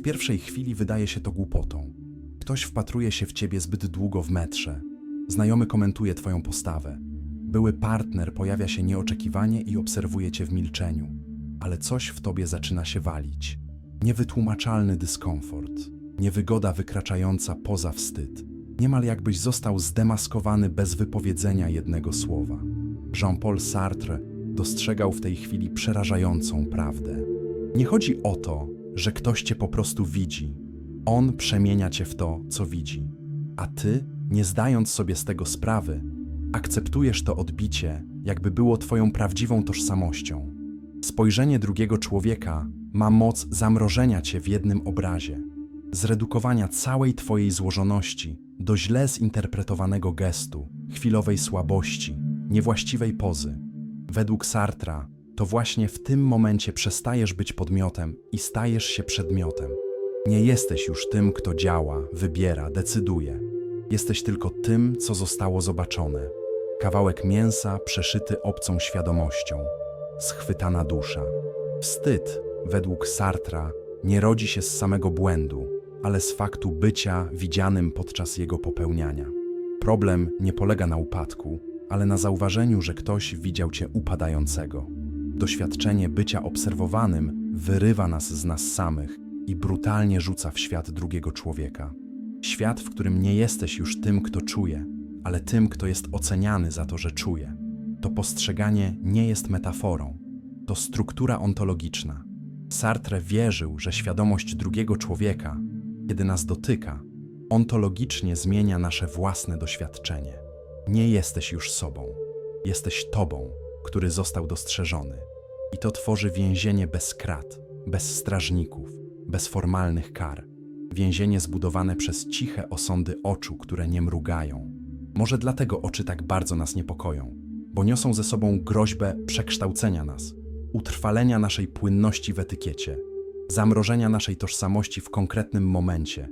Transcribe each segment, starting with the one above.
W pierwszej chwili wydaje się to głupotą. Ktoś wpatruje się w ciebie zbyt długo w metrze. Znajomy komentuje twoją postawę. Były partner pojawia się nieoczekiwanie i obserwuje cię w milczeniu. Ale coś w tobie zaczyna się walić. Niewytłumaczalny dyskomfort. Niewygoda wykraczająca poza wstyd. Niemal jakbyś został zdemaskowany bez wypowiedzenia jednego słowa. Jean-Paul Sartre dostrzegał w tej chwili przerażającą prawdę. Nie chodzi o to, że ktoś cię po prostu widzi. On przemienia cię w to, co widzi. A ty, nie zdając sobie z tego sprawy, akceptujesz to odbicie, jakby było twoją prawdziwą tożsamością. Spojrzenie drugiego człowieka ma moc zamrożenia cię w jednym obrazie, zredukowania całej twojej złożoności do źle zinterpretowanego gestu, chwilowej słabości, niewłaściwej pozy. Według Sartra, to właśnie w tym momencie przestajesz być podmiotem i stajesz się przedmiotem. Nie jesteś już tym, kto działa, wybiera, decyduje. Jesteś tylko tym, co zostało zobaczone. Kawałek mięsa przeszyty obcą świadomością. Schwytana dusza. Wstyd, według Sartra, nie rodzi się z samego błędu, ale z faktu bycia widzianym podczas jego popełniania. Problem nie polega na upadku, ale na zauważeniu, że ktoś widział cię upadającego. Doświadczenie bycia obserwowanym wyrywa nas z nas samych i brutalnie rzuca w świat drugiego człowieka. Świat, w którym nie jesteś już tym, kto czuje, ale tym, kto jest oceniany za to, że czuje. To postrzeganie nie jest metaforą, to struktura ontologiczna. Sartre wierzył, że świadomość drugiego człowieka, kiedy nas dotyka, ontologicznie zmienia nasze własne doświadczenie. Nie jesteś już sobą, jesteś tobą, który został dostrzeżony. I to tworzy więzienie bez krat, bez strażników, bez formalnych kar. Więzienie zbudowane przez ciche osądy oczu, które nie mrugają. Może dlatego oczy tak bardzo nas niepokoją, bo niosą ze sobą groźbę przekształcenia nas, utrwalenia naszej płynności w etykiecie, zamrożenia naszej tożsamości w konkretnym momencie,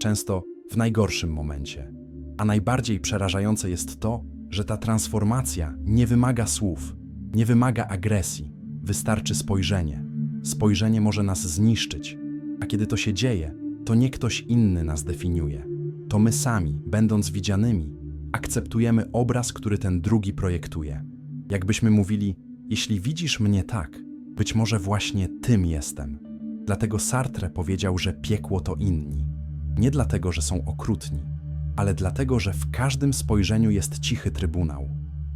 często w najgorszym momencie. A najbardziej przerażające jest to, że ta transformacja nie wymaga słów, nie wymaga agresji, wystarczy spojrzenie. Spojrzenie może nas zniszczyć, a kiedy to się dzieje, to nie ktoś inny nas definiuje. To my sami, będąc widzianymi, akceptujemy obraz, który ten drugi projektuje. Jakbyśmy mówili, jeśli widzisz mnie tak, być może właśnie tym jestem. Dlatego Sartre powiedział, że piekło to inni. Nie dlatego, że są okrutni, ale dlatego, że w każdym spojrzeniu jest cichy trybunał,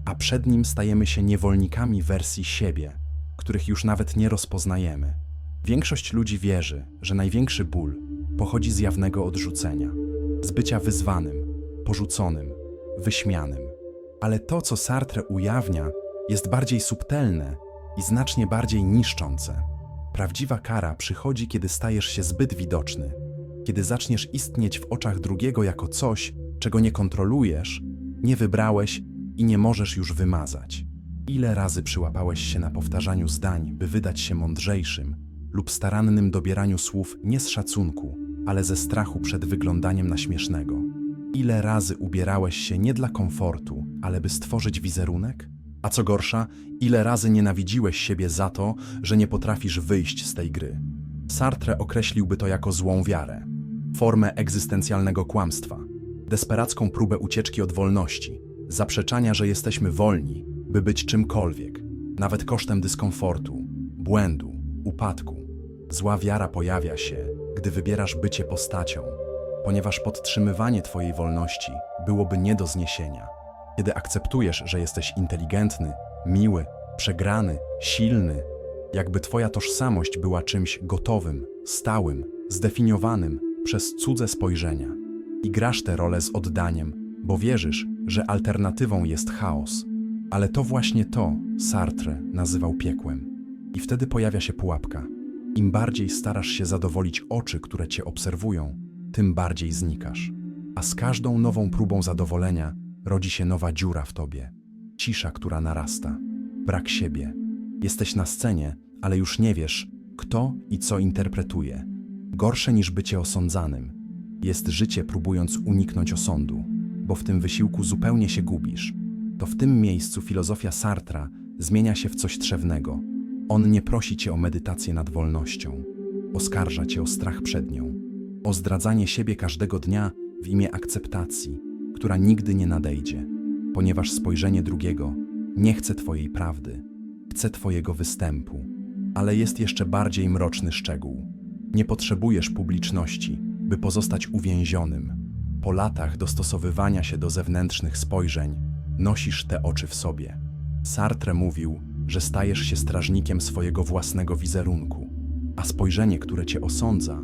a przed nim stajemy się niewolnikami wersji siebie, których już nawet nie rozpoznajemy. Większość ludzi wierzy, że największy ból pochodzi z jawnego odrzucenia, z bycia wyzwanym, porzuconym, wyśmianym. Ale to, co Sartre ujawnia, jest bardziej subtelne i znacznie bardziej niszczące. Prawdziwa kara przychodzi, kiedy stajesz się zbyt widoczny, kiedy zaczniesz istnieć w oczach drugiego jako coś, czego nie kontrolujesz, nie wybrałeś i nie możesz już wymazać. Ile razy przyłapałeś się na powtarzaniu zdań, by wydać się mądrzejszym, lub starannym dobieraniu słów nie z szacunku, ale ze strachu przed wyglądaniem na śmiesznego? Ile razy ubierałeś się nie dla komfortu, ale by stworzyć wizerunek? A co gorsza, ile razy nienawidziłeś siebie za to, że nie potrafisz wyjść z tej gry? Sartre określiłby to jako złą wiarę, formę egzystencjalnego kłamstwa, desperacką próbę ucieczki od wolności, zaprzeczania, że jesteśmy wolni, by być czymkolwiek, nawet kosztem dyskomfortu, błędu, upadku. Zła wiara pojawia się, gdy wybierasz bycie postacią, ponieważ podtrzymywanie Twojej wolności byłoby nie do zniesienia. Kiedy akceptujesz, że jesteś inteligentny, miły, przegrany, silny, jakby Twoja tożsamość była czymś gotowym, stałym, zdefiniowanym przez cudze spojrzenia. I grasz tę rolę z oddaniem, bo wierzysz, że alternatywą jest chaos. Ale to właśnie to Sartre nazywał piekłem. I wtedy pojawia się pułapka. Im bardziej starasz się zadowolić oczy, które cię obserwują, tym bardziej znikasz. A z każdą nową próbą zadowolenia rodzi się nowa dziura w tobie. Cisza, która narasta. Brak siebie. Jesteś na scenie, ale już nie wiesz, kto i co interpretuje. Gorsze niż bycie osądzanym jest życie próbując uniknąć osądu, bo w tym wysiłku zupełnie się gubisz. To w tym miejscu filozofia Sartra zmienia się w coś trzewnego. On nie prosi cię o medytację nad wolnością. oskarża cię o strach przed nią, o zdradzanie siebie każdego dnia w imię akceptacji, która nigdy nie nadejdzie, ponieważ spojrzenie drugiego nie chce twojej prawdy, chce twojego występu. Ale jest jeszcze bardziej mroczny szczegół. Nie potrzebujesz publiczności, by pozostać uwięzionym. Po latach dostosowywania się do zewnętrznych spojrzeń, nosisz te oczy w sobie. Sartre mówił, że stajesz się strażnikiem swojego własnego wizerunku, a spojrzenie, które cię osądza,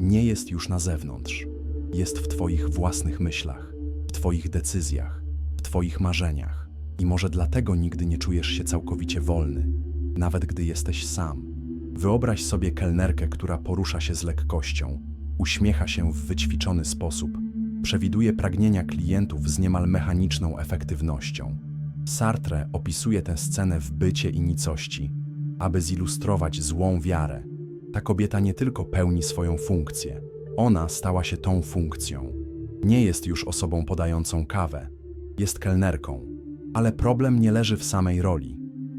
nie jest już na zewnątrz. Jest w twoich własnych myślach, w twoich decyzjach, w twoich marzeniach. I może dlatego nigdy nie czujesz się całkowicie wolny, nawet gdy jesteś sam. Wyobraź sobie kelnerkę, która porusza się z lekkością, uśmiecha się w wyćwiczony sposób, przewiduje pragnienia klientów z niemal mechaniczną efektywnością. Sartre opisuje tę scenę w bycie i nicości, aby zilustrować złą wiarę. Ta kobieta nie tylko pełni swoją funkcję, ona stała się tą funkcją. Nie jest już osobą podającą kawę, jest kelnerką. Ale problem nie leży w samej roli.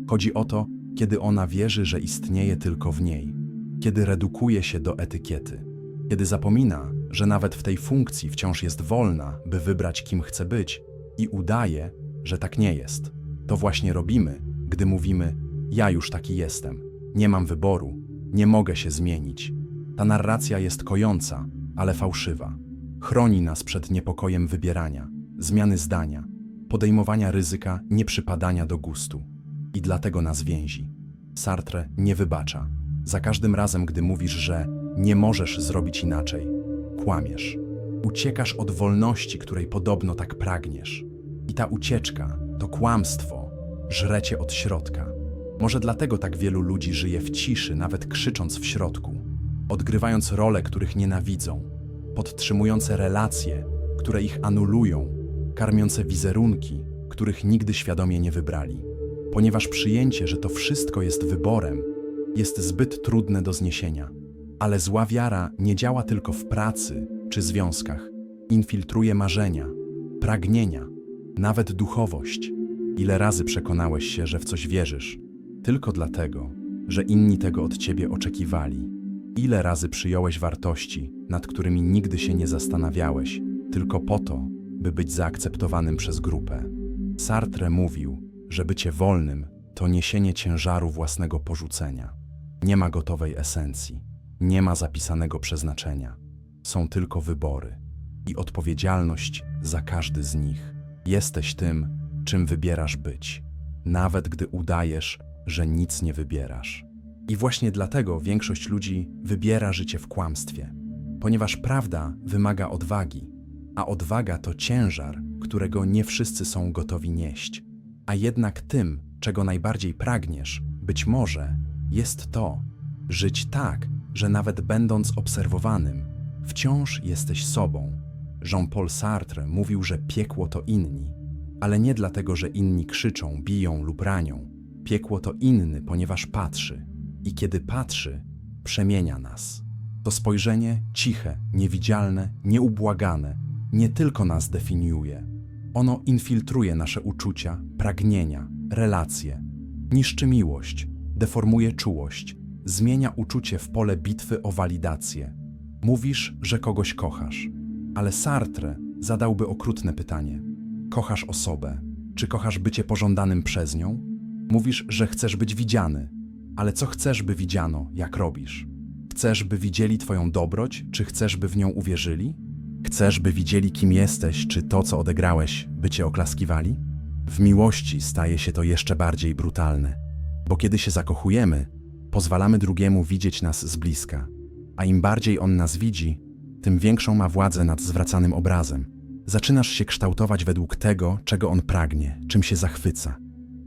Chodzi o to, kiedy ona wierzy, że istnieje tylko w niej, kiedy redukuje się do etykiety, kiedy zapomina, że nawet w tej funkcji wciąż jest wolna, by wybrać, kim chce być, i udaje, że tak nie jest. To właśnie robimy, gdy mówimy: Ja już taki jestem, nie mam wyboru, nie mogę się zmienić. Ta narracja jest kojąca, ale fałszywa. Chroni nas przed niepokojem wybierania, zmiany zdania, podejmowania ryzyka nieprzypadania do gustu. I dlatego nas więzi. Sartre nie wybacza. Za każdym razem, gdy mówisz, że nie możesz zrobić inaczej, kłamiesz. Uciekasz od wolności, której podobno tak pragniesz. I ta ucieczka, to kłamstwo, żre cię od środka. Może dlatego tak wielu ludzi żyje w ciszy, nawet krzycząc w środku, odgrywając role, których nienawidzą, podtrzymujące relacje, które ich anulują, karmiące wizerunki, których nigdy świadomie nie wybrali. Ponieważ przyjęcie, że to wszystko jest wyborem, jest zbyt trudne do zniesienia. Ale zła wiara nie działa tylko w pracy czy związkach. Infiltruje marzenia, pragnienia, nawet duchowość. Ile razy przekonałeś się, że w coś wierzysz, tylko dlatego, że inni tego od ciebie oczekiwali? Ile razy przyjąłeś wartości, nad którymi nigdy się nie zastanawiałeś, tylko po to, by być zaakceptowanym przez grupę? Sartre mówił, że bycie wolnym to niesienie ciężaru własnego porzucenia. Nie ma gotowej esencji, nie ma zapisanego przeznaczenia. Są tylko wybory i odpowiedzialność za każdy z nich. Jesteś tym, czym wybierasz być, nawet gdy udajesz, że nic nie wybierasz. I właśnie dlatego większość ludzi wybiera życie w kłamstwie, ponieważ prawda wymaga odwagi, a odwaga to ciężar, którego nie wszyscy są gotowi nieść. A jednak tym, czego najbardziej pragniesz, być może, jest to żyć tak, że nawet będąc obserwowanym, wciąż jesteś sobą. Jean-Paul Sartre mówił, że piekło to inni, ale nie dlatego, że inni krzyczą, biją lub ranią. Piekło to inny, ponieważ patrzy. I kiedy patrzy, przemienia nas. To spojrzenie ciche, niewidzialne, nieubłagane, nie tylko nas definiuje. Ono infiltruje nasze uczucia, pragnienia, relacje. Niszczy miłość, deformuje czułość, zmienia uczucie w pole bitwy o walidację. Mówisz, że kogoś kochasz, ale Sartre zadałby okrutne pytanie: Kochasz osobę? Czy kochasz bycie pożądanym przez nią? Mówisz, że chcesz być widziany, ale co chcesz, by widziano, jak robisz? Chcesz, by widzieli Twoją dobroć, czy chcesz, by w nią uwierzyli? Chcesz, by widzieli, kim jesteś, czy to, co odegrałeś, by cię oklaskiwali? W miłości staje się to jeszcze bardziej brutalne, bo kiedy się zakochujemy, pozwalamy drugiemu widzieć nas z bliska, a im bardziej on nas widzi, tym większą ma władzę nad zwracanym obrazem. Zaczynasz się kształtować według tego, czego on pragnie, czym się zachwyca.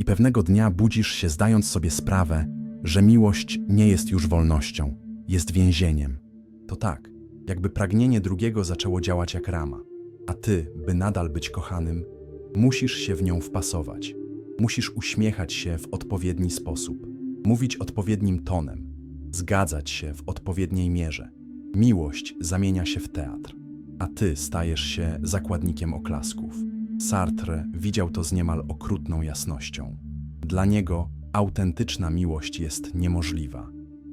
I pewnego dnia budzisz się, zdając sobie sprawę, że miłość nie jest już wolnością, jest więzieniem. To tak, jakby pragnienie drugiego zaczęło działać jak rama, a ty, by nadal być kochanym, musisz się w nią wpasować. Musisz uśmiechać się w odpowiedni sposób, mówić odpowiednim tonem, zgadzać się w odpowiedniej mierze. Miłość zamienia się w teatr, a ty stajesz się zakładnikiem oklasków. Sartre widział to z niemal okrutną jasnością. Dla niego autentyczna miłość jest niemożliwa.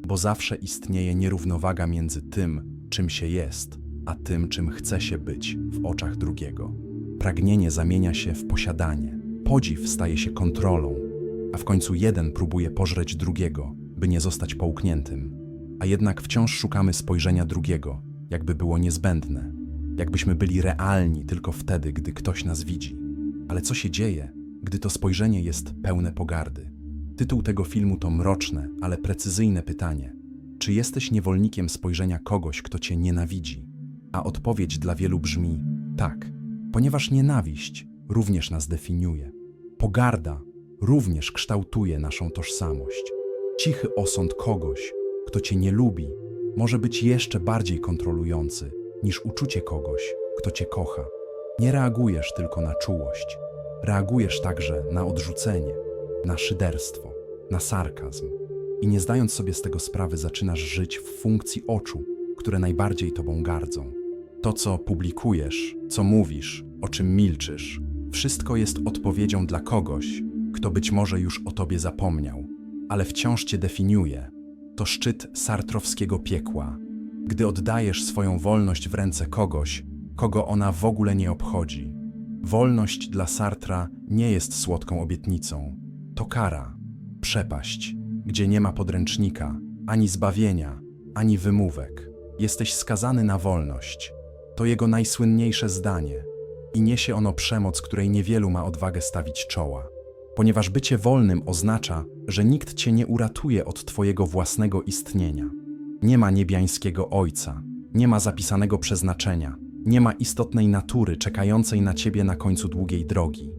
bo zawsze istnieje nierównowaga między tym, czym się jest, a tym, czym chce się być w oczach drugiego. Pragnienie zamienia się w posiadanie, podziw staje się kontrolą, a w końcu jeden próbuje pożreć drugiego, by nie zostać połkniętym. A jednak wciąż szukamy spojrzenia drugiego, jakby było niezbędne, jakbyśmy byli realni tylko wtedy, gdy ktoś nas widzi. Ale co się dzieje, gdy to spojrzenie jest pełne pogardy? Tytuł tego filmu to mroczne, ale precyzyjne pytanie: czy jesteś niewolnikiem spojrzenia kogoś, kto cię nienawidzi? A odpowiedź dla wielu brzmi: tak, ponieważ nienawiść również nas definiuje. Pogarda również kształtuje naszą tożsamość. Cichy osąd kogoś, kto cię nie lubi, może być jeszcze bardziej kontrolujący niż uczucie kogoś, kto cię kocha. Nie reagujesz tylko na czułość, reagujesz także na odrzucenie, na szyderstwo, na sarkazm. I nie zdając sobie z tego sprawy, zaczynasz żyć w funkcji oczu, które najbardziej tobą gardzą. To, co publikujesz, co mówisz, o czym milczysz, wszystko jest odpowiedzią dla kogoś, kto być może już o tobie zapomniał, ale wciąż cię definiuje. To szczyt sartrowskiego piekła, gdy oddajesz swoją wolność w ręce kogoś, kogo ona w ogóle nie obchodzi. Wolność dla Sartra nie jest słodką obietnicą. To kara, przepaść, gdzie nie ma podręcznika, ani zbawienia, ani wymówek. Jesteś skazany na wolność. To jego najsłynniejsze zdanie i niesie ono przemoc, której niewielu ma odwagę stawić czoła. Ponieważ bycie wolnym oznacza, że nikt cię nie uratuje od twojego własnego istnienia. Nie ma niebiańskiego ojca, nie ma zapisanego przeznaczenia, nie ma istotnej natury czekającej na ciebie na końcu długiej drogi.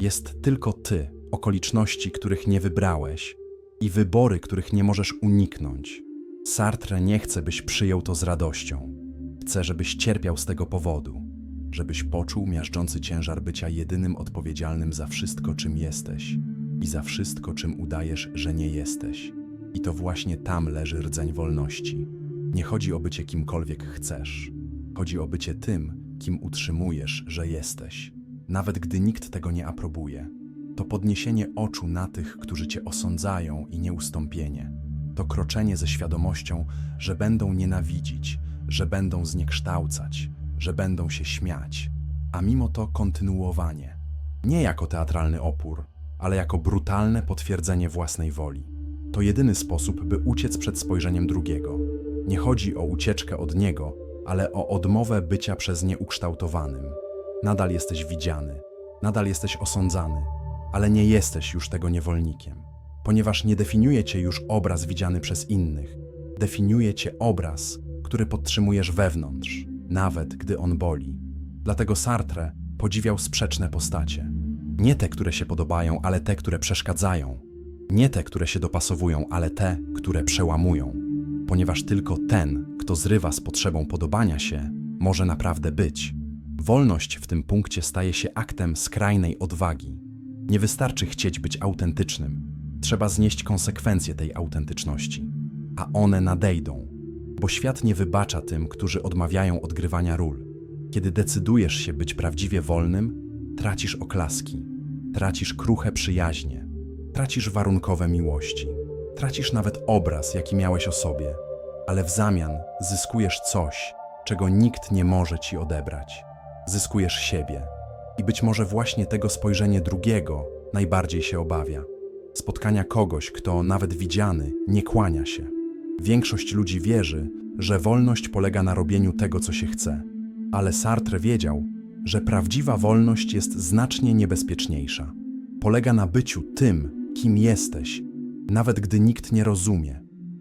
Jest tylko ty, okoliczności, których nie wybrałeś i wybory, których nie możesz uniknąć. Sartre nie chce, byś przyjął to z radością. Chce, żebyś cierpiał z tego powodu, żebyś poczuł miażdżący ciężar bycia jedynym odpowiedzialnym za wszystko, czym jesteś i za wszystko, czym udajesz, że nie jesteś. I to właśnie tam leży rdzeń wolności. Nie chodzi o bycie kimkolwiek chcesz. Chodzi o bycie tym, kim utrzymujesz, że jesteś. Nawet gdy nikt tego nie aprobuje. To podniesienie oczu na tych, którzy cię osądzają i nieustąpienie. To kroczenie ze świadomością, że będą nienawidzić, że będą zniekształcać, że będą się śmiać, a mimo to kontynuowanie. Nie jako teatralny opór, ale jako brutalne potwierdzenie własnej woli. To jedyny sposób, by uciec przed spojrzeniem drugiego. Nie chodzi o ucieczkę od niego, ale o odmowę bycia przez nie ukształtowanym. Nadal jesteś widziany, nadal jesteś osądzany, ale nie jesteś już tego niewolnikiem, ponieważ nie definiuje cię już obraz widziany przez innych. Definiuje cię obraz, który podtrzymujesz wewnątrz, nawet gdy on boli. Dlatego Sartre podziwiał sprzeczne postacie. Nie te, które się podobają, ale te, które przeszkadzają. Nie te, które się dopasowują, ale te, które przełamują. Ponieważ tylko ten, kto zrywa z potrzebą podobania się, może naprawdę być. Wolność w tym punkcie staje się aktem skrajnej odwagi. Nie wystarczy chcieć być autentycznym, trzeba znieść konsekwencje tej autentyczności, a one nadejdą, bo świat nie wybacza tym, którzy odmawiają odgrywania ról. Kiedy decydujesz się być prawdziwie wolnym, tracisz oklaski, tracisz kruche przyjaźnie, tracisz warunkowe miłości, tracisz nawet obraz, jaki miałeś o sobie, ale w zamian zyskujesz coś, czego nikt nie może ci odebrać. Zyskujesz siebie i być może właśnie tego spojrzenie drugiego najbardziej się obawia. Spotkania kogoś, kto nawet widziany nie kłania się. Większość ludzi wierzy, że wolność polega na robieniu tego, co się chce, ale Sartre wiedział, że prawdziwa wolność jest znacznie niebezpieczniejsza. Polega na byciu tym, kim jesteś, nawet gdy nikt nie rozumie.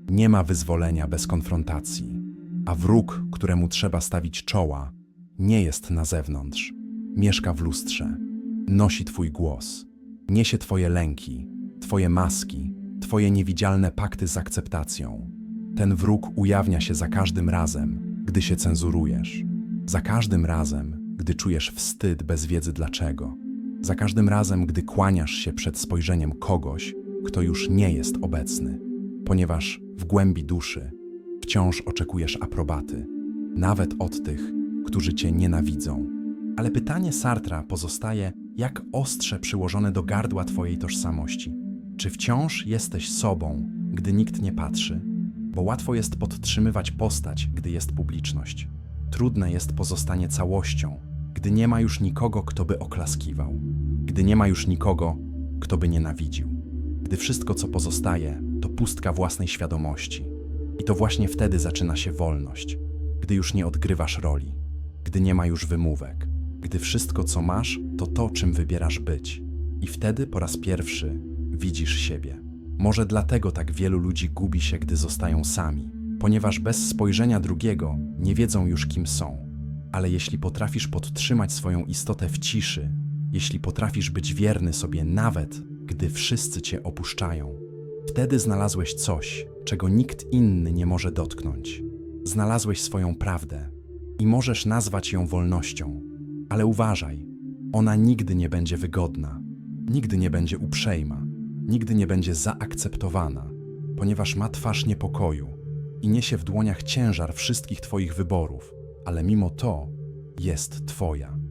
Nie ma wyzwolenia bez konfrontacji, a wróg, któremu trzeba stawić czoła, nie jest na zewnątrz. Mieszka w lustrze, nosi Twój głos, niesie Twoje lęki, Twoje maski, Twoje niewidzialne pakty z akceptacją. Ten wróg ujawnia się za każdym razem, gdy się cenzurujesz, za każdym razem, gdy czujesz wstyd bez wiedzy dlaczego, za każdym razem, gdy kłaniasz się przed spojrzeniem kogoś, kto już nie jest obecny, ponieważ w głębi duszy wciąż oczekujesz aprobaty, nawet od tych, którzy cię nienawidzą. Ale pytanie Sartra pozostaje, jak ostrze przyłożone do gardła twojej tożsamości. Czy wciąż jesteś sobą, gdy nikt nie patrzy? Bo łatwo jest podtrzymywać postać, gdy jest publiczność. Trudne jest pozostanie całością, gdy nie ma już nikogo, kto by oklaskiwał, gdy nie ma już nikogo, kto by nienawidził, gdy wszystko, co pozostaje, to pustka własnej świadomości. I to właśnie wtedy zaczyna się wolność, gdy już nie odgrywasz roli, gdy nie ma już wymówek, gdy wszystko, co masz, to to, czym wybierasz być. I wtedy po raz pierwszy widzisz siebie. Może dlatego tak wielu ludzi gubi się, gdy zostają sami, ponieważ bez spojrzenia drugiego nie wiedzą już, kim są. Ale jeśli potrafisz podtrzymać swoją istotę w ciszy, jeśli potrafisz być wierny sobie nawet, gdy wszyscy cię opuszczają, wtedy znalazłeś coś, czego nikt inny nie może dotknąć. Znalazłeś swoją prawdę i możesz nazwać ją wolnością. Ale uważaj, ona nigdy nie będzie wygodna, nigdy nie będzie uprzejma, nigdy nie będzie zaakceptowana, ponieważ ma twarz niepokoju i niesie w dłoniach ciężar wszystkich Twoich wyborów, ale mimo to jest Twoja.